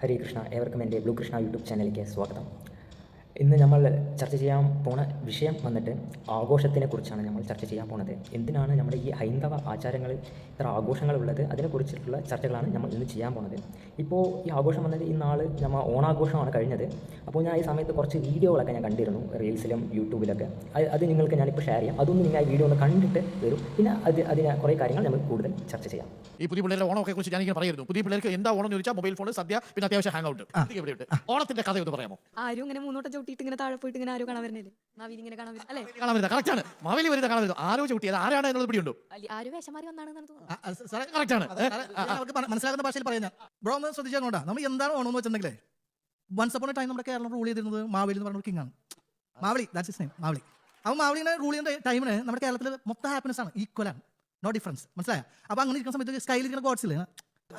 ഹരേ കൃഷ്ണ ഏവർക്കും എന്റെ blue Krishna YouTube ചാനലിലേക്ക് സ്വാഗതം. ഇന്ന് നമ്മൾ ചർച്ച ചെയ്യാൻ പോണ വിഷയം വന്നിട്ട് ആഘോഷത്തിനെ കുറിച്ചാണ് നമ്മൾ ചർച്ച ചെയ്യാൻ പോണത്. എന്തിനാണ് നമ്മുടെ ഈ ഹൈന്ദവ ആചാരങ്ങളിൽ ഇത്ര ആഘോഷങ്ങൾ ആഘോഷങ്ങളുള്ളത്? അതിനെക്കുറിച്ചിട്ടുള്ള ചർച്ചകളാണ് നമ്മൾ ഇന്ന് ചെയ്യാൻ പോണത്. ഇപ്പോൾ ഈ ആഘോഷം വന്നത് ഈ നാൾ നമ്മൾ ഓണാഘോഷമാണ് കഴിഞ്ഞത്. അപ്പോൾ ഞാൻ ഈ സമയത്ത് കുറച്ച് വീഡിയോകളൊക്കെ ഞാൻ കണ്ടിരുന്നു റീൽസിലും യൂട്യൂബിലൊക്കെ. അത് അത് നിങ്ങൾക്ക് ഞാനിപ്പോൾ ഷെയർ ചെയ്യാം. അതൊന്നും നിങ്ങൾ ആ വീഡിയോ ഒന്ന് കണ്ടിട്ട് വരും. പിന്നെ അത് അതിന് കുറേ കാര്യങ്ങൾ നമ്മൾ കൂടുതൽ ചർച്ച ചെയ്യാം. ഈ പുതിയ പിള്ളേരെ ഓണമൊക്കെ കുറിച്ച് ഞാനിങ്ങനെ പറയുന്നു. പുതിയ പിള്ളേർക്ക് എന്താ ഓണം എന്ന് ചോദിച്ചാൽ മൊബൈൽ ഫോൺ സദ്യ പിന്നെ അത്യാവശ്യം ഹാങ് ഔട്ട്. ഓണത്തിന്റെ കഥ ഒന്ന് പറയാമോ? ആരും ഇങ്ങനെ മുന്നോട്ട് ചവിട്ടിയിട്ട് ഇങ്ങനെ താഴെ പോയിട്ട് ഇങ്ങനെ ആരോ കാണാൻ വരുന്നില്ലേ? മാവിൽ ഇങ്ങനെ കാണാൻ വരും അല്ലേ? കാണാൻ വരുന്നത് കറക്റ്റ് ആണ്. മാവേലി വരുന്നത് കാണാൻ വരുന്നത് ആരോ ചവിട്ടി അത് ആരാണ് എന്നുള്ളത് പിടിയുണ്ടോ? അല്ല- ആരും വേഷമാരി വന്നാണെന്നാണ് തോന്നുന്നത്. കറക്റ്റ് ആണ്. അതെ, ഞാൻ അവർക്ക് മനസ്സിലാകുന്ന ഭാഷയിൽ പറയാം ബ്രോ ഒന്ന് ശ്രദ്ധിച്ചാൽ നമ്മൾ എന്താണ് ഓണം എന്ന് വെച്ചിട്ടുണ്ടെങ്കിലേ വൺസ് അപ്പോൺ ടൈം നമ്മുടെ കേരളം റൂൾ ചെയ്തിരുന്നത് മാവേലി എന്ന് പറഞ്ഞ കിങ് ആണ്. Mavali that's is name Mavali അപ്പോൾ മാവളിനെ റൂൾ ചെയ്യുന്ന ടൈമിന് നമ്മുടെ കേരളത്തിൽ മൊത്തം ഹാപ്പിനെസ് ആണ്. ഈക്വൽ ആണ്. നോ ഡിഫറൻസ് മനസ്സിലായ? അപ്പോൾ അങ്ങനെ ഇരിക്കുന്ന സമയത്ത് സ്കൈലിൽ ഇരിക്കുന്ന ഗോഡ്സ് ഇല്ലേ?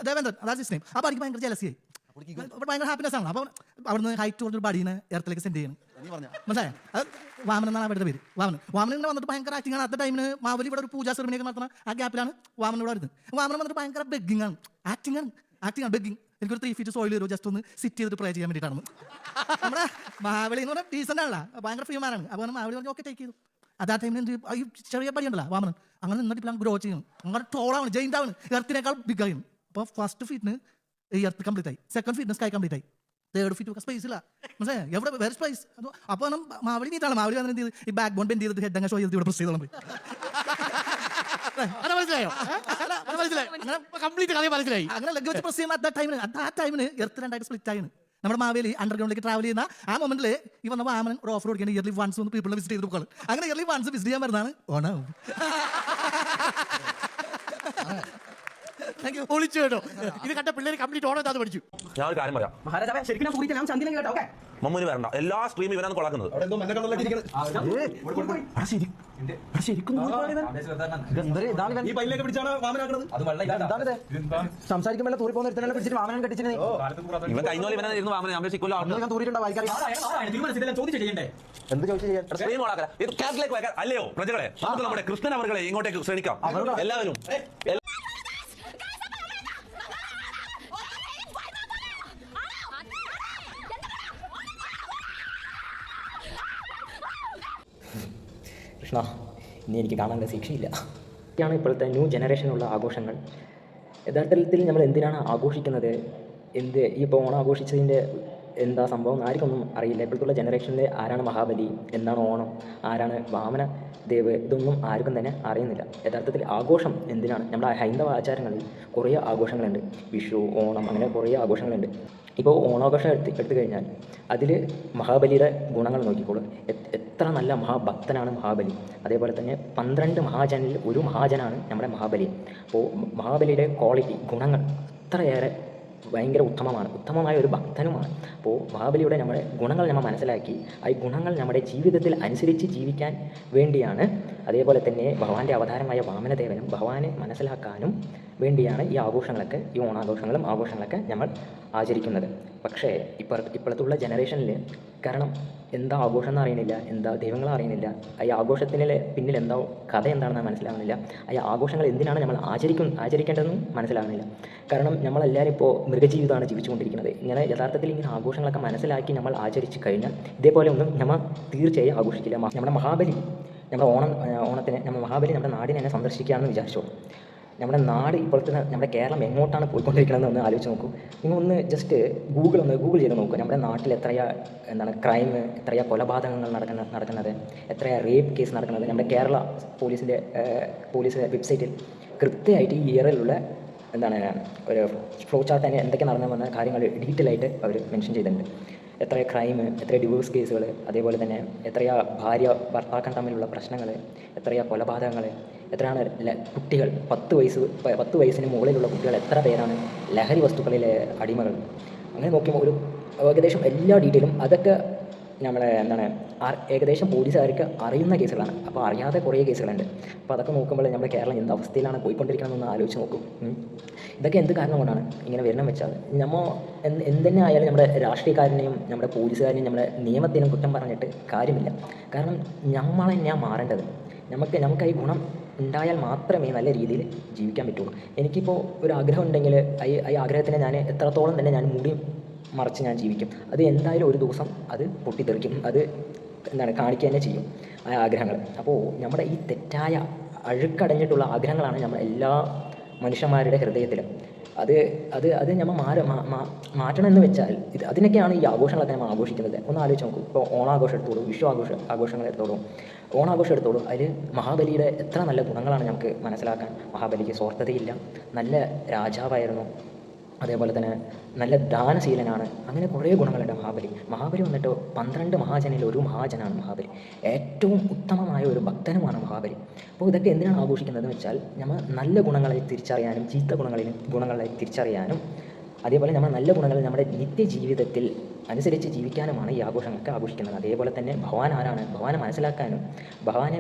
ദേവേന്ദ്രൻ ദാറ്റ്സ് ഇസ് നെയിം അപ്പോൾ എനിക്ക് ഭയങ്കര ജലസിയായി അപ്പോൾ ഭയങ്കര ഹാപ്പിനെസ് ആണ് അപ്പോൾ അവിടുന്ന് ഹൈറ്റ് കുറഞ്ഞൊരു ബഡീനെ എർത്തിലേക്ക് സെൻഡ് ചെയ്യണം. മനസ്സിലായോ? അത് വാമനൻ എന്നാണ് അവരുടെ പേര്. വാമനൻ. വാമനൻ ഇവിടെ വന്നിട്ട് ഭയങ്കര ആക്ടിങ് ആണ്. അത്ത ടൈമിന് മാവലി ഇവിടെ ഒരു പൂജാ സെറിമണിയൊക്കെ നടത്തുന്ന ആ ഗ്യാപ്പിലാണ് വാമനൻ ഇവിടെ വരുന്നത്. വാമനൻ വന്നിട്ട് ഭയങ്കര ബെഗിങ് ആണ്. ആക്ടിങ് ആണ്. ആക്ടിങ് ആണ് ബെഗിങ് എനിക്കൊരു ത്രീ ഫീറ്റ് സോയിൽ വരും ജസ്റ്റ് ഒന്ന് സിറ്റ് ചെയ്തിട്ട് പ്രേ ചെയ്യാൻ വേണ്ടിയിട്ടാണ്. നമ്മുടെ മാവലി എന്ന് പറഞ്ഞാൽ ഡീസന്റ് ആണല്ലോ. ഭയങ്കര ഫ്രീമാനാണ് അപ്പോൾ മാവലി പറഞ്ഞു ഓക്കെ ടേക്ക് ചെയ്തു അത് ആ ടൈമിൽ എന്ത് ഈ ചെറിയ പടിയുണ്ടല്ലോ വാമനൻ. അങ്ങനെ നിന്നിട്ട് ഗ്രോ ചെയ്യണം അങ്ങനെ ടോളാണ് ജയിന്റ് ആണ് എർത്തിനേക്കാൾ ബിഗ് ആയിരുന്നു അപ്പോൾ ഫസ്റ്റ് ഫീറ്റിന് ഈ എർത്ത് കംപ്ലീറ്റ് ആയി. സെക്കൻഡ് ഫിറ്റ്നസ് സ്കൈ കംപ്ലീറ്റ് ആയി. തേർഡ് ഫീറ്റ് ഒക്കെ സ്പേസ് ഇല്ല മനസ്സിലായോ? എവിടെ വേറെ സ്പേസ് അപ്പോൾ നമ്മൾ മാവലി നീട്ടാണ് മാവലി വന്നിട്ട് എന്ത് ചെയ്തു? ഈ ബാക്ക് ബോൺ ബെൻഡ് ചെയ്തിട്ട് ഹെഡ് അങ്ങ് ഷോ ചെയ്തിട്ട് ഇവിടെ പ്രസ് ചെയ്തോളം പോയി. അത് മനസ്സിലായോ? അത് മനസ്സിലായി? കംപ്ലീറ്റ് കഥ മനസ്സിലായി. അങ്ങനെ ലെഗ് വെച്ച് പ്രസ് ചെയ്യുന്ന അറ്റ് ടൈമിന് അറ്റ് ആ ടൈമിന് എർത്ത് രണ്ടായിട്ട് സ്പ്ലിറ്റ് ആയിരുന്നു നമ്മുടെ മാവേലി അണ്ടർഗ്രൗണ്ടിലേക്ക് ട്രാവൽ ചെയ്യുന്ന ആ മൊമെന്റിൽ ഈ വന്ന വാമൻ ഓഫ് റോഡ് കൊടുക്കുകയാണ്. ഇയർലി വൺസ് ഒന്ന് പീപ്പിളിനെ വിസിറ്റ് ചെയ്ത് കൊടുക്കുക അങ്ങനെ ഇയർലി വൺസ് വിസിറ്റ് ചെയ്യാൻ വരുന്നതാണ് ഓണം. യു കേട്ടോ. ഇത് കണ്ട പിള്ളേർ കംപ്ലീറ്റ് ഓണം അത് പഠിച്ചു. ഞാൻ ഒരു കാര്യം പറയാം. മഹാരാജാവേ ശരിക്കും ഞാൻ കൂടിയിട്ട് ഞാൻ ചന്തിനെ കേട്ടോ ഓക്കെ. മമ്മൂന് വരണ്ട. എല്ലാ സ്ട്രീമും ഇവനാണ് കൊളാക്കുന്നത്. സംസാരിക്കുമ്പോൾ തൂറി പോകുന്ന ഒരുത്തനെ പിടിച്ചിട്ട് വാമനം ഇവൻ ഇരുന്ന് വാമന നമ്മൾ തൂറിയിട്ടുണ്ടോ എന്ത് ചോദിച്ചു ചെയ്യാൻ? സ്ട്രീം കൊളാക്കല ഇത് അല്ലയോ പ്രജകളെ നമുക്ക് നമ്മുടെ കൃഷ്ണൻ ഇങ്ങോട്ടേക്ക് ക്ഷണിക്കാം. എല്ലാവരും എല്ലാ- കൃഷ്ണ ഇനി എനിക്ക് കാണാനുള്ള ശിക്ഷയില്ല. ഇതൊക്കെയാണ് ഇപ്പോഴത്തെ ന്യൂ ജനറേഷനുള്ള ആഘോഷങ്ങൾ. യഥാർത്ഥത്തിൽ നമ്മൾ എന്തിനാണ് ആഘോഷിക്കുന്നത്? എന്ത് ഈ ഇപ്പോൾ ഓണം ആഘോഷിച്ചതിന്റെ എന്താ സംഭവം ആർക്കൊന്നും അറിയില്ല. ഇപ്പോഴത്തെ ജനറേഷനിലെ ആരാണ് മഹാബലി? എന്താണ് ഓണം? ആരാണ് വാമന ദേവ്? ഇതൊന്നും ആർക്കും തന്നെ അറിയുന്നില്ല. യഥാർത്ഥത്തിൽ ആഘോഷം എന്തിനാണ്? നമ്മുടെ ഹൈന്ദവ ആചാരങ്ങളിൽ കുറേ ആഘോഷങ്ങളുണ്ട്. വിഷു ഓണം അങ്ങനെ കുറേ ആഘോഷങ്ങളുണ്ട്. ഇപ്പോൾ ഓണാഘോഷം എടുത്ത് എടുത്തു കഴിഞ്ഞാൽ അതിൽ മഹാബലിയുടെ ഗുണങ്ങൾ നോക്കിക്കോളൂ. എത്ര നല്ല മഹാഭക്തനാണ് മഹാബലി. അതേപോലെ തന്നെ പന്ത്രണ്ട് മഹാജനിൽ ഒരു മഹാജനാണ് നമ്മുടെ മഹാബലി. അപ്പോൾ മഹാബലിയുടെ ക്വാളിറ്റി ഗുണങ്ങൾ അത്രയേറെ ഭയങ്കര ഉത്തമമാണ്. ഉത്തമമായ ഒരു ഭക്തനുമാണ്. അപ്പോൾ മഹാബലിയുടെ നമ്മുടെ ഗുണങ്ങൾ നമ്മൾ മനസ്സിലാക്കി ആ ഗുണങ്ങൾ നമ്മുടെ ജീവിതത്തിൽ അനുസരിച്ച് ജീവിക്കാൻ വേണ്ടിയാണ്. അതേപോലെ തന്നെ ഭഗവാന്റെ അവതാരമായ വാമനദേവനും ഭഗവാനെ മനസ്സിലാക്കാനും വേണ്ടിയാണ് ഈ ആഘോഷങ്ങളൊക്കെ ഈ ഓണാഘോഷങ്ങളും ആഘോഷങ്ങളൊക്കെ നമ്മൾ ആചരിക്കുന്നത്. പക്ഷേ ഇപ്പോൾ ഇപ്പോഴത്തുള്ള ജനറേഷനിൽ കാരണം എന്താ ആഘോഷം എന്ന് അറിയണില്ല എന്താ ദൈവങ്ങൾ അറിയണില്ല ഈ ആഘോഷത്തിന് പിന്നിൽ എന്താ കഥ എന്താണെന്ന് മനസ്സിലാവുന്നില്ല ഈ ആഘോഷങ്ങൾ എന്തിനാണ് നമ്മൾ ആചരിക്കും ആചരിക്കേണ്ടതെന്നും മനസ്സിലാവുന്നില്ല കാരണം നമ്മളെല്ലാവരും ഇപ്പോൾ മൃഗജീവിതമാണ് ജീവിച്ചുകൊണ്ടിരിക്കുന്നത്. ഇങ്ങനെ യഥാർത്ഥത്തിൽ ഇങ്ങനെ ആഘോഷങ്ങളൊക്കെ മനസ്സിലാക്കി നമ്മൾ ആചരിച്ച് കഴിഞ്ഞാൽ ഇതേപോലെ ഒന്നും നമ്മൾ തീർച്ചയായും ആഘോഷിക്കില്ല. നമ്മുടെ മഹാബലി നമ്മുടെ ഓണം ഓണത്തിന് നമ്മുടെ മഹാബലി നമ്മുടെ നാടിനെ തന്നെ സന്ദർശിക്കുകയാണെന്ന് വിചാരിച്ചോളൂ നമ്മുടെ നാട് ഇപ്പോഴത്തെ നമ്മുടെ കേരളം എങ്ങോട്ടാണ് പോയിക്കൊണ്ടിരിക്കണമെന്ന് ഒന്ന് ആലോചിച്ച് നോക്കൂ. നിങ്ങൾ ഒന്ന് ജസ്റ്റ് ഗൂഗിൾ ഒന്ന് ഗൂഗിൾ ചെയ്ത് നോക്കൂ. നമ്മുടെ നാട്ടിൽ എത്രയാ എന്താണ് ക്രൈം എത്രയാ കൊലപാതകങ്ങൾ നടക്കുന്ന നടക്കുന്നത് എത്രയാ റേപ്പ് കേസ് നടക്കുന്നത്. നമ്മുടെ കേരള പോലീസിന്റെ പോലീസ് വെബ്സൈറ്റിൽ കൃത്യമായിട്ട് ഈ ഇയറിലുള്ള എന്താണ് ഒരു ഫ്ലോ ചാർട്ട് തന്നെ എന്തൊക്കെ നടന്നു വന്ന കാര്യങ്ങൾ ഡീറ്റെയിൽ ആയിട്ട് അവർ മെൻഷൻ ചെയ്തിട്ടുണ്ട്. എത്ര ക്രൈം എത്ര ഡിവോഴ്സ് കേസുകൾ അതേപോലെ തന്നെ എത്രയാ ഭാര്യ ഭർത്താക്കൾ തമ്മിലുള്ള പ്രശ്നങ്ങൾ എത്രയാ കൊലപാതകങ്ങൾ എത്രയാണ് കുട്ടികൾ പത്ത് വയസ്സ് പത്ത് വയസ്സിന് മുകളിലുള്ള കുട്ടികൾ എത്ര പേരാണ് ലഹരി വസ്തുക്കളിലെ അടിമകൾ? അങ്ങനെ നോക്കുമ്പോൾ ഒരു ഏകദേശം എല്ലാ ഡീറ്റെയിലും അതൊക്കെ നമ്മളെ എന്താണ് ഏകദേശം പോലീസുകാർക്ക് അറിയുന്ന കേസുകളാണ്. അപ്പോൾ അറിയാതെ കുറേ കേസുകളുണ്ട്. അപ്പോൾ അതൊക്കെ നോക്കുമ്പോൾ നമ്മുടെ കേരളം എന്ത് അവസ്ഥയിലാണ് പോയിക്കൊണ്ടിരിക്കണമെന്ന് ആലോചിച്ച് നോക്കും. ഇതൊക്കെ എന്ത് കാരണം കൊണ്ടാണ് ഇങ്ങനെ വരണം വെച്ചാൽ? നമ്മൾ എന്ത് എന്തെന്നെ ആയാലും നമ്മുടെ രാഷ്ട്രീയക്കാരനെയും നമ്മുടെ പോലീസുകാരനെയും നമ്മുടെ നിയമത്തിനും കുറ്റം പറഞ്ഞിട്ട് കാര്യമില്ല. കാരണം നമ്മൾ തന്നെയാണ് മാറേണ്ടത്. നമുക്ക് നമുക്ക് ഈ ഗുണം ഉണ്ടായാൽ മാത്രമേ നല്ല രീതിയിൽ ജീവിക്കാൻ പറ്റുള്ളൂ എനിക്കിപ്പോൾ ഒരു ആഗ്രഹം ഉണ്ടെങ്കിൽ ഈ ആഗ്രഹത്തിനെ ഞാൻ എത്രത്തോളം തന്നെ ഞാൻ മൂടി മറിച്ച് ഞാൻ ജീവിക്കും. അത് എന്തായാലും ഒരു ദിവസം അത് പൊട്ടിത്തെറിക്കും. അത് എന്താണ് കാണിക്കുക തന്നെ ചെയ്യും ആ ആഗ്രഹങ്ങൾ. അപ്പോൾ നമ്മുടെ ഈ തെറ്റായ അഴുക്കടഞ്ഞിട്ടുള്ള ആഗ്രഹങ്ങളാണ് നമ്മൾ എല്ലാ മനുഷ്യന്മാരുടെ ഹൃദയത്തിലും. അത് അത് അത് നമ്മൾ മാറി മാറ്റണം എന്ന് വെച്ചാൽ ഇത് അതിനൊക്കെയാണ് ഈ ആഘോഷങ്ങളൊക്കെ നമ്മൾ ആഘോഷിക്കുന്നത്. ഒന്ന് ആലോചിച്ച് നോക്കൂ. ഇപ്പോൾ ഓണാഘോഷം എടുത്തോളൂ വിഷു ആഘോഷ ആഘോഷങ്ങൾ എടുത്തോളൂ. ഓണാഘോഷം എടുത്തോളൂ. അതിൽ മഹാബലിയുടെ എത്ര നല്ല ഗുണങ്ങളാണ് നമുക്ക് മനസ്സിലാക്കാൻ. മഹാബലിക്ക് സ്വാർത്ഥതയില്ല. നല്ല രാജാവായിരുന്നു. അതേപോലെ തന്നെ നല്ല ദാനശീലനാണ്. അങ്ങനെ കുറേ ഗുണങ്ങളുണ്ട് മഹാബലി. മഹാബലി വന്നിട്ട് പന്ത്രണ്ട് മഹാജനിൽ ഒരു മഹാജനാണ് മഹാബലി. ഏറ്റവും ഉത്തമമായ ഒരു ഭക്തനുമാണ് മഹാബലി. അപ്പോൾ ഇതൊക്കെ എന്തിനാണ് ആഘോഷിക്കുന്നത് വെച്ചാൽ നമ്മൾ നല്ല ഗുണങ്ങളെ തിരിച്ചറിയാനും ചീത്ത ഗുണങ്ങളിൽ ഗുണങ്ങളെ തിരിച്ചറിയാനും അതേപോലെ നമ്മൾ നല്ല ഗുണങ്ങൾ നമ്മുടെ നിത്യജീവിതത്തിൽ അനുസരിച്ച് ജീവിക്കാനുമാണ് ഈ ആഘോഷങ്ങളൊക്കെ ആഘോഷിക്കുന്നത്. അതേപോലെ തന്നെ ഭഗവാൻ ആരാണ്? ഭഗവാനെ മനസ്സിലാക്കാനും ഭഗവാനെ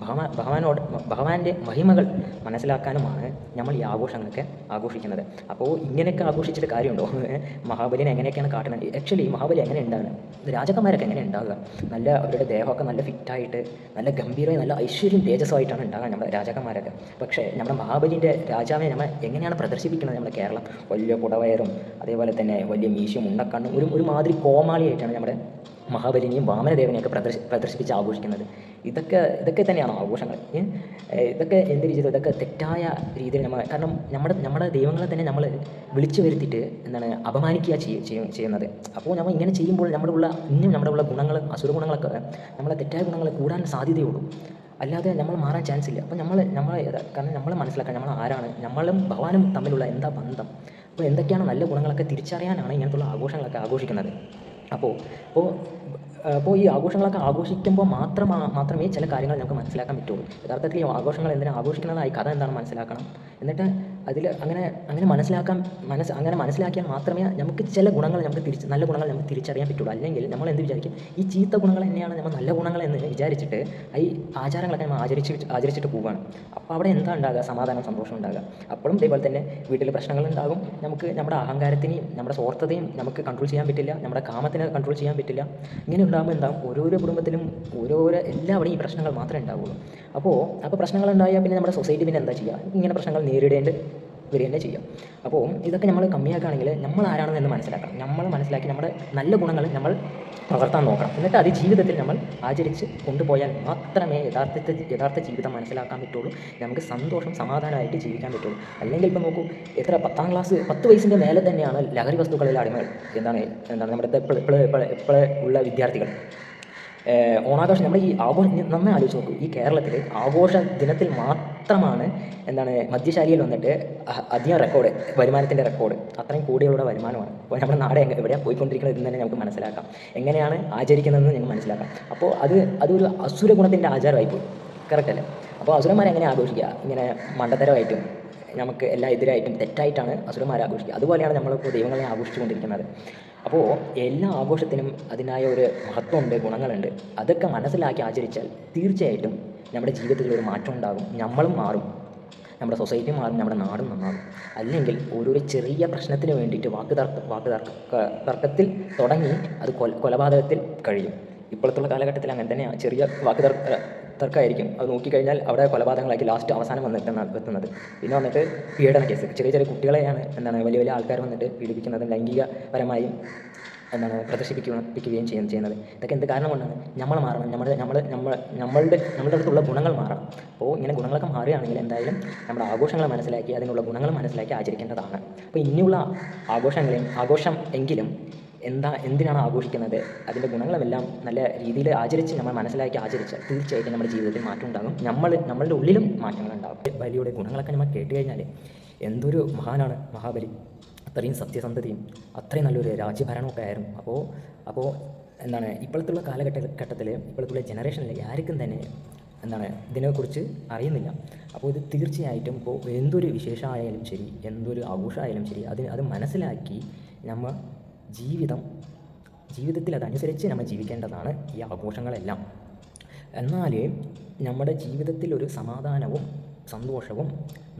ഭഗവാ ഭഗവാനോട് ഭഗവാന്റെ മഹിമകൾ മനസ്സിലാക്കാനുമാണ് നമ്മൾ ഈ ആഘോഷങ്ങളൊക്കെ ആഘോഷിക്കുന്നത്. അപ്പോൾ ഇങ്ങനെയൊക്കെ ആഘോഷിച്ചിട്ട് കാര്യമുണ്ടോ? മഹാബലിനെ എങ്ങനെയൊക്കെയാണ് കാട്ടുന്നത്? ആക്ച്വലി മഹാബലി എങ്ങനെ ഉണ്ടാകുന്നത് രാജാക്കന്മാരൊക്കെ എങ്ങനെ ഉണ്ടാകുക? നല്ല അവരുടെ ദേഹമൊക്കെ നല്ല ഫിറ്റായിട്ട് നല്ല ഗംഭീരമായി നല്ല ഐശ്വര്യം തേജസ്സുമായിട്ടാണ് ഉണ്ടാകുക നമ്മുടെ രാജാക്കന്മാരൊക്കെ. പക്ഷേ നമ്മുടെ മഹാബലിന്റെ രാജാവിനെ നമ്മൾ എങ്ങനെയാണ് പ്രദർശിപ്പിക്കുന്നത് നമ്മുടെ കേരളം? വലിയ പുടവയറും അതേപോലെ തന്നെ വലിയ മീശയും ഉണ്ടക്കണ്ണും ഒരു ഒരു മാതിരി കോമാളിയായിട്ടാണ് നമ്മുടെ മഹാബലിനെയും വാമനദേവനെയൊക്കെ പ്രദർശി പ്രദർശിപ്പിച്ച് ആഘോഷിക്കുന്നത്. ഇതൊക്കെ ഇതൊക്കെ തന്നെയാണ് ആഘോഷങ്ങൾ ഇതൊക്കെ എന്ത് രീതിയിൽ ഇതൊക്കെ തെറ്റായ രീതിയിൽ നമ്മൾ കാരണം നമ്മുടെ നമ്മുടെ ദൈവങ്ങളെ തന്നെ നമ്മൾ വിളിച്ചു വരുത്തിയിട്ട് എന്താണ് അപമാനിക്കുക ചെയ്യ- ചെയ്യ- ചെയ്യുന്നത്. അപ്പോൾ നമ്മൾ ഇങ്ങനെ ചെയ്യുമ്പോൾ നമ്മുടെ ഉള്ള ഇന്നും നമ്മുടെ ഉള്ള ഗുണങ്ങൾ അസുര ഗുണങ്ങളൊക്കെ നമ്മളെ തെറ്റായ ഗുണങ്ങൾ കൂടാൻ സാധ്യതയുള്ളൂ അല്ലാതെ നമ്മൾ മാറാൻ ചാൻസ് ഇല്ല. അപ്പോൾ നമ്മൾ നമ്മൾ കാരണം നമ്മൾ മനസ്സിലാക്കാൻ നമ്മൾ ആരാണ്? നമ്മളും ഭഗവാനും തമ്മിലുള്ള എന്താ ബന്ധം? അപ്പോൾ എന്തൊക്കെയാണ് നല്ല ഗുണങ്ങളൊക്കെ തിരിച്ചറിയാനാണ് ഇങ്ങനത്തുള്ള ആഘോഷങ്ങളൊക്കെ ആഘോഷിക്കുന്നത്? അപ്പോൾ അപ്പോൾ അപ്പോൾ ഈ ആഘോഷങ്ങളൊക്കെ ആഘോഷിക്കുമ്പോൾ മാത്രം മാത്രമേ ചില കാര്യങ്ങൾ നമുക്ക് മനസ്സിലാക്കാൻ പറ്റുള്ളൂ. യഥാർത്ഥത്തിൽ ഈ ആഘോഷങ്ങൾ എന്തിനാണ് ആഘോഷിക്കുന്നതായി കഥ എന്താണ് മനസ്സിലാക്കണം? എന്നിട്ട് അതിൽ അങ്ങനെ അങ്ങനെ മനസ്സിലാക്കാൻ മനസ്സ് അങ്ങനെ മനസ്സിലാക്കിയാൽ മാത്രമേ നമുക്ക് ചില ഗുണങ്ങൾ നമുക്ക് തിരിച്ച് നല്ല ഗുണങ്ങൾ നമുക്ക് തിരിച്ചറിയാൻ പറ്റുള്ളൂ. അല്ലെങ്കിൽ നമ്മൾ എന്ത് വിചാരിക്കും? ഈ ചീത്ത ഗുണങ്ങൾ തന്നെയാണ് നമ്മൾ നല്ല ഗുണങ്ങൾ എന്ന് വിചാരിച്ചിട്ട് ഈ ആചാരങ്ങളൊക്കെ നമ്മൾ ആചരിച്ച് ആചരിച്ചിട്ട് പോവുകയാണ്. അപ്പോൾ അവിടെ എന്താ ഉണ്ടാകുക? സമാധാനം സന്തോഷം ഉണ്ടാകുക. അപ്പോഴും ഇതേപോലെ തന്നെ വീട്ടിൽ പ്രശ്നങ്ങൾ ഉണ്ടാകും. നമുക്ക് നമ്മുടെ അഹങ്കാരത്തിനെയും നമ്മുടെ സ്വാർത്ഥതയും നമുക്ക് കൺട്രോൾ ചെയ്യാൻ പറ്റില്ല. നമ്മുടെ കാമത്തിനെ കൺട്രോൾ ചെയ്യാൻ പറ്റില്ല. ഇങ്ങനെ ഉണ്ടാകുമ്പോൾ എന്താകും ഓരോരോ കുടുംബത്തിലും ഓരോരോ എല്ലാവരും ഈ പ്രശ്നങ്ങൾ മാത്രമേ ഉണ്ടാവുള്ളൂ. അപ്പോൾ അപ്പോൾ പ്രശ്നങ്ങൾ ഉണ്ടായാൽ പിന്നെ നമ്മുടെ സൊസൈറ്റി പിന്നെ എന്താ ചെയ്യുക? ഇങ്ങനെ പ്രശ്നങ്ങൾ നേരിടേണ്ട വരിക തന്നെ ചെയ്യും. അപ്പോൾ ഇതൊക്കെ നമ്മൾ കമ്മിയാക്കുകയാണെങ്കിൽ നമ്മൾ ആരാണെന്ന് മനസ്സിലാക്കണം. നമ്മൾ മനസ്സിലാക്കി നമ്മുടെ നല്ല ഗുണങ്ങൾ നമ്മൾ പകർത്താൻ നോക്കണം എന്നിട്ട് അത് ജീവിതത്തിൽ നമ്മൾ ആചരിച്ച് കൊണ്ടുപോയാൽ മാത്രമേ യഥാർത്ഥത്തിൽ യഥാർത്ഥ ജീവിതം മനസ്സിലാക്കാൻ പറ്റുള്ളൂ. നമുക്ക് സന്തോഷം സമാധാനമായിട്ട് ജീവിക്കാൻ പറ്റുള്ളൂ. അല്ലെങ്കിൽ ഇപ്പോൾ നോക്കൂ എത്ര പത്താം ക്ലാസ് പത്ത് വയസ്സിന്റെ മേലെ തന്നെയാണ് ലഹരി വസ്തുക്കളിലെ അടിമകൾ. എന്താണ് എന്താണ് നമ്മുടെ ഇപ്പോൾ ഉള്ള വിദ്യാർത്ഥികൾ. ഓണാഘോഷം നമ്മുടെ ഈ ആഘോഷം നന്നായി ആലോചിച്ച് നോക്കൂ. ഈ കേരളത്തിൽ ആഘോഷ ദിനത്തിൽ മാത്രമാണ് എന്താണ് മദ്യശാലയിൽ വന്നിട്ട് അധികം റെക്കോർഡ് വരുമാനത്തിന്റെ റെക്കോർഡ് അത്രയും കൂടിയുള്ള വരുമാനമാണ്. അപ്പോൾ നമ്മുടെ നാട് എവിടെയാണ് പോയിക്കൊണ്ടിരിക്കുന്നത് എന്ന് തന്നെ നമുക്ക് മനസ്സിലാക്കാം. എങ്ങനെയാണ് ആചരിക്കുന്നതെന്ന് ഞങ്ങൾക്ക് മനസ്സിലാക്കാം. അപ്പോൾ അത് അതൊരു അസുര ഗുണത്തിന്റെ ആചാരമായിപ്പോയി. കറക്റ്റ് അല്ലേ? അപ്പോൾ അസുരന്മാരെ എങ്ങനെ ആഘോഷിക്കുക? ഇങ്ങനെ മണ്ടത്തരമായിട്ടും നമുക്ക് എല്ലാ എതിരായിട്ടും തെറ്റായിട്ടാണ് അസുരന്മാരെ ആഘോഷിക്കുക. അതുപോലെയാണ് നമ്മളിപ്പോൾ ദൈവങ്ങളെ ആഘോഷിച്ചുകൊണ്ടിരിക്കുന്നത്. അപ്പോൾ എല്ലാ ആഘോഷത്തിനും അതിനായ ഒരു മഹത്വമുണ്ട് ഗുണങ്ങളുണ്ട്. അതൊക്കെ മനസ്സിലാക്കി ആചരിച്ചാൽ തീർച്ചയായിട്ടും നമ്മുടെ ജീവിതത്തിൽ ഒരു മാറ്റം ഉണ്ടാകും. നമ്മളും മാറും. നമ്മുടെ സൊസൈറ്റി മാറും നമ്മുടെ നാടും നന്നാകും. അല്ലെങ്കിൽ ഓരോരോ ചെറിയ പ്രശ്നത്തിന് വേണ്ടിയിട്ട് വാക്ക് തർക്ക വാക്ക് തർക്ക തർക്കത്തിൽ തുടങ്ങി അത് കൊല കൊലപാതകത്തിൽ കഴിയും. ഇപ്പോഴത്തുള്ള കാലഘട്ടത്തിൽ അങ്ങനെ തന്നെയാണ് ചെറിയ വാക്ക് തർക്ക തർക്കമായിരിക്കും. അത് നോക്കിക്കഴിഞ്ഞാൽ അവിടെ കൊലപാതകങ്ങളാക്കി ലാസ്റ്റ് അവസാനം വന്നിട്ട് എത്തുന്നത്. പിന്നെ വന്നിട്ട് പീഡന കേസ്. ചെറിയ ചെറിയ കുട്ടികളെയാണ് എന്താണ് വലിയ വലിയ ആൾക്കാർ വന്നിട്ട് പീഡിപ്പിക്കുന്നത് ലൈംഗികപരമായും എന്താണ് പ്രദർശിപ്പിക്കുകയും ചെയ്യുന്നത് ചെയ്യുന്നത്. ഇതൊക്കെ എന്ത് കാരണം കൊണ്ടാണ്? നമ്മൾ മാറണം. നമ്മുടെ നമ്മൾ നമ്മൾ നമ്മളുടെ നമ്മളുടെ അടുത്തുള്ള ഗുണങ്ങൾ മാറണം. അപ്പോൾ ഇങ്ങനെ ഗുണങ്ങളൊക്കെ മാറുകയാണെങ്കിൽ എന്തായാലും നമ്മുടെ ആഘോഷങ്ങൾ മനസ്സിലാക്കി അതിനുള്ള ഗുണങ്ങൾ മനസ്സിലാക്കി ആചരിക്കേണ്ടതാണ്. അപ്പോൾ ഇനിയുള്ള ആഘോഷങ്ങളെയും ആഘോഷം എങ്കിലും എന്താ എന്തിനാണ് ആഘോഷിക്കുന്നത്? അതിന്റെ ഗുണങ്ങളുമെല്ലാം നല്ല രീതിയിൽ ആചരിച്ച് നമ്മൾ മനസ്സിലാക്കി ആചരിച്ചാൽ തീർച്ചയായിട്ടും നമ്മുടെ ജീവിതത്തിൽ മാറ്റം ഉണ്ടാകും. നമ്മൾ നമ്മളുടെ ഉള്ളിലും മാറ്റങ്ങൾ ഉണ്ടാകും. ബലിയുടെ ഗുണങ്ങളൊക്കെ നമ്മൾ കേട്ട് കഴിഞ്ഞാൽ എന്തൊരു മഹാനാണ് മഹാബലി. അത്രയും സത്യസന്ധതയും അത്രയും നല്ലൊരു രാജ്യഭരണമൊക്കെ ആയിരുന്നു. അപ്പോൾ അപ്പോൾ എന്താണ് ഇപ്പോഴത്തുള്ള കാലഘട്ട ഘട്ടത്തിൽ ഇപ്പോഴത്തുള്ള ജനറേഷനിൽ ആർക്കും തന്നെ എന്താണ് ഇതിനെക്കുറിച്ച് അറിയുന്നില്ല. അപ്പോൾ ഇത് തീർച്ചയായിട്ടും ഇപ്പോൾ എന്തൊരു വിശേഷമായാലും ശരി എന്തൊരു ആഘോഷമായാലും ശരി അത് അത് മനസ്സിലാക്കി നമ്മൾ ജീവിതം ജീവിതത്തിൽ അതനുസരിച്ച് നമ്മൾ ജീവിക്കേണ്ടതാണ് ഈ ആഘോഷങ്ങളെല്ലാം. എന്നാലേ നമ്മുടെ ജീവിതത്തിൽ ഒരു സമാധാനവും സന്തോഷവും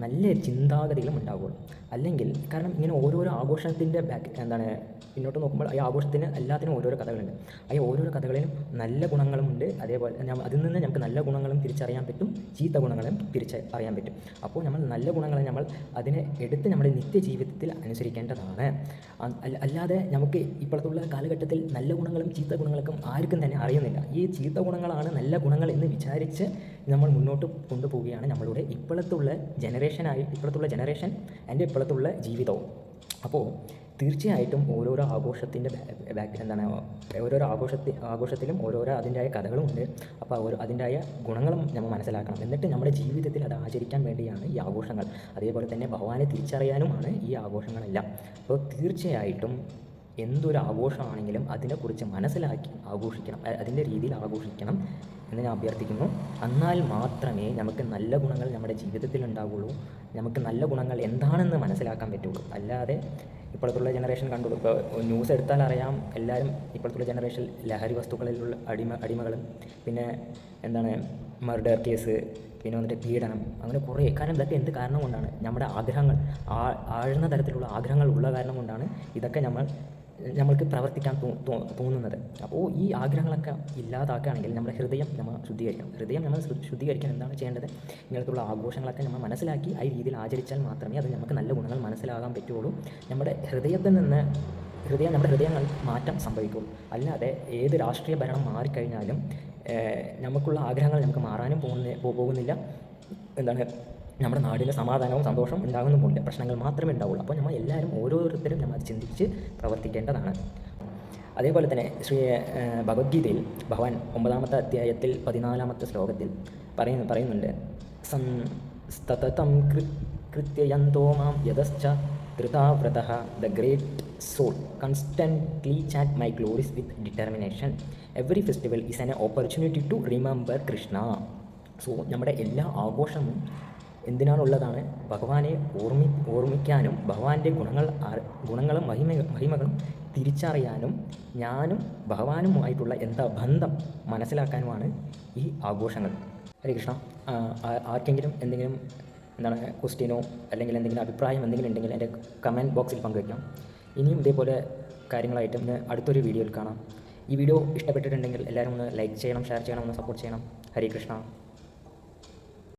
നല്ല ചിന്താഗതികളും ഉണ്ടാവുകയുള്ളൂ അല്ലെങ്കിൽ കാരണം ഇങ്ങനെ ഓരോരോ ആഘോഷത്തിന്റെ ബാക്ക് എന്താണ് പിന്നോട്ട് നോക്കുമ്പോൾ ഈ ആഘോഷത്തിന് എല്ലാത്തിനും ഓരോരോ കഥകളുണ്ട്. ആ ഓരോരോ കഥകളിലും നല്ല ഗുണങ്ങളുമുണ്ട് അതേപോലെ അതിൽ നിന്ന് നമുക്ക് നല്ല ഗുണങ്ങളും തിരിച്ചറിയാൻ പറ്റും. ചീത്ത ഗുണങ്ങളും തിരിച്ചറിയാൻ പറ്റും. അപ്പോൾ നമ്മൾ നല്ല ഗുണങ്ങളെ നമ്മൾ അതിനെ എടുത്ത് നമ്മുടെ നിത്യജീവിതത്തിൽ അനുസരിക്കേണ്ടതാണ്. അല്ലാതെ നമുക്ക് ഇപ്പോഴത്തുള്ള കാലഘട്ടത്തിൽ നല്ല ഗുണങ്ങളും ചീത്ത ഗുണങ്ങൾക്കും ആർക്കും തന്നെ അറിയുന്നില്ല. ഈ ചീത്ത ഗുണങ്ങളാണ് നല്ല ഗുണങ്ങൾ എന്ന് വിചാരിച്ച് നമ്മൾ മുന്നോട്ട് കൊണ്ടുപോവുകയാണ് നമ്മളുടെ ഇപ്പോഴത്തുള്ള ജനറേഷനായി ഇപ്പോഴത്തുള്ള ജനറേഷൻ എന്റെ ഇപ്പോഴത്തുള്ള ജീവിതവും. അപ്പോൾ തീർച്ചയായിട്ടും ഓരോരോ ആഘോഷത്തിന്റെ ബാക്ക് എന്താണ് ഓരോരോ ആഘോഷത്തി ആഘോഷത്തിലും ഓരോരോ അതിന്റെതായ കഥകളും ഉണ്ട് അപ്പോൾ ഓരോ അതിന്റെതായ ഗുണങ്ങളും നമ്മൾ മനസ്സിലാക്കണം. എന്നിട്ട് നമ്മുടെ ജീവിതത്തിൽ അത് ആചരിക്കാൻ വേണ്ടിയാണ് ഈ ആഘോഷങ്ങൾ. അതേപോലെ തന്നെ ഭഗവാനെ തിരിച്ചറിയാനുമാണ് ഈ ആഘോഷങ്ങളെല്ലാം. അപ്പോൾ തീർച്ചയായിട്ടും എന്തൊരു ആഘോഷമാണെങ്കിലും അതിനെക്കുറിച്ച് മനസ്സിലാക്കി ആഘോഷിക്കണം അതിന്റെ രീതിയിൽ ആഘോഷിക്കണം എന്ന് ഞാൻ അഭ്യർത്ഥിക്കുന്നു. എന്നാൽ മാത്രമേ നമുക്ക് നല്ല ഗുണങ്ങൾ നമ്മുടെ ജീവിതത്തിൽ ഉണ്ടാവുള്ളൂ. നമുക്ക് നല്ല ഗുണങ്ങൾ എന്താണെന്ന് മനസ്സിലാക്കാൻ പറ്റുള്ളൂ. അല്ലാതെ ഇപ്പോഴത്തുള്ള ജനറേഷൻ കണ്ടു? ഇപ്പോൾ ന്യൂസ് എടുത്താൽ അറിയാം എല്ലാവരും ഇപ്പോഴത്തുള്ള ജനറേഷൻ ലഹരി വസ്തുക്കളിലുള്ള അടിമ അടിമകളും പിന്നെ എന്താണ് മർഡർ കേസ് പിന്നെ വന്നിട്ട് പീഡനം അങ്ങനെ കുറേ. കാരണം ഇതൊക്കെ എന്ത് കാരണം കൊണ്ടാണ്? നമ്മുടെ ആഗ്രഹങ്ങൾ ആഴ്ന്ന തരത്തിലുള്ള ആഗ്രഹങ്ങൾ ഉള്ള കാരണം കൊണ്ടാണ് ഇതൊക്കെ നമ്മൾ നമ്മൾക്ക് പ്രവർത്തിക്കാൻ തോന്നുന്നത്. അപ്പോൾ ഈ ആഗ്രഹങ്ങളൊക്കെ ഇല്ലാതാക്കുകയാണെങ്കിൽ നമ്മുടെ ഹൃദയം നമ്മൾ ശുദ്ധീകരിക്കണം. ഹൃദയം നമ്മൾ ശുദ്ധീകരിക്കാൻ എന്താണ് ചെയ്യേണ്ടത്? ഇങ്ങനത്തുള്ള ആഘോഷങ്ങളൊക്കെ നമ്മൾ മനസ്സിലാക്കി ആ രീതിയിൽ ആചരിച്ചാൽ മാത്രമേ അത് നമുക്ക് നല്ല ഗുണങ്ങൾ മനസ്സിലാകാൻ പറ്റുള്ളൂ നമ്മുടെ ഹൃദയത്തിൽ നിന്ന് ഹൃദയം നമ്മുടെ ഹൃദയങ്ങൾ മാറ്റം സംഭവിക്കുള്ളൂ അല്ലാതെ ഏത് രാഷ്ട്രീയ ഭരണം മാറിക്കഴിഞ്ഞാലും നമുക്കുള്ള ആഗ്രഹങ്ങൾ നമുക്ക് മാറാനും പോകുന്ന പോകുന്നില്ല. എന്താണ്? നമ്മുടെ നാടിന് സമാധാനവും സന്തോഷവും ഉണ്ടാകുന്നുമില്ല പ്രശ്നങ്ങൾ മാത്രമേ ഉണ്ടാവുള്ളൂ. അപ്പോൾ നമ്മൾ എല്ലാവരും ഓരോരുത്തരും നമ്മൾ ചിന്തിച്ച് പ്രവർത്തിക്കേണ്ടതാണ്. അതേപോലെ തന്നെ ശ്രീ ഭഗവത്ഗീതയിൽ ഭഗവാൻ ഒമ്പതാമത്തെ അധ്യായത്തിൽ പതിനാലാമത്തെ ശ്ലോകത്തിൽ പറയുന്നു പറയുന്നുണ്ട്. സം സ്തതതം കൃ കൃത്യയന്തോ മാം യതശ്ച ധൃതാവ്രത the great soul. Constantly chant my glories with determination every festival is an opportunity to remember Krishna so നമ്മുടെ എല്ലാ ആഘോഷവും എന്തിനാണുള്ളതാണ്? ഭഗവാനെ ഓർമ്മി ഓർമ്മിക്കാനും ഭഗവാന്റെ ഗുണങ്ങൾ ഗുണങ്ങളും മഹിമ മഹിമകളും തിരിച്ചറിയാനും ഞാനും ഭഗവാനുമായിട്ടുള്ള എന്താ ബന്ധം മനസ്സിലാക്കാനുമാണ് ഈ ആഘോഷങ്ങൾ. ഹരേ കൃഷ്ണ. ആർക്കെങ്കിലും എന്തെങ്കിലും എന്താണ് ക്വസ്റ്റ്യനോ അല്ലെങ്കിൽ എന്തെങ്കിലും അഭിപ്രായം എന്തെങ്കിലും ഉണ്ടെങ്കിൽ എന്റെ കമന്റ് ബോക്സിൽ പങ്കുവയ്ക്കാം. ഇനിയും ഇതേപോലെ കാര്യങ്ങളായിട്ട് ഇന്ന് അടുത്തൊരു വീഡിയോയിൽ കാണാം. ഈ വീഡിയോ ഇഷ്ടപ്പെട്ടിട്ടുണ്ടെങ്കിൽ എല്ലാവരും ഒന്ന് ലൈക്ക് ചെയ്യണം ഷെയർ ചെയ്യണം ഒന്ന് സപ്പോർട്ട് ചെയ്യണം. ഹരേ കൃഷ്ണ.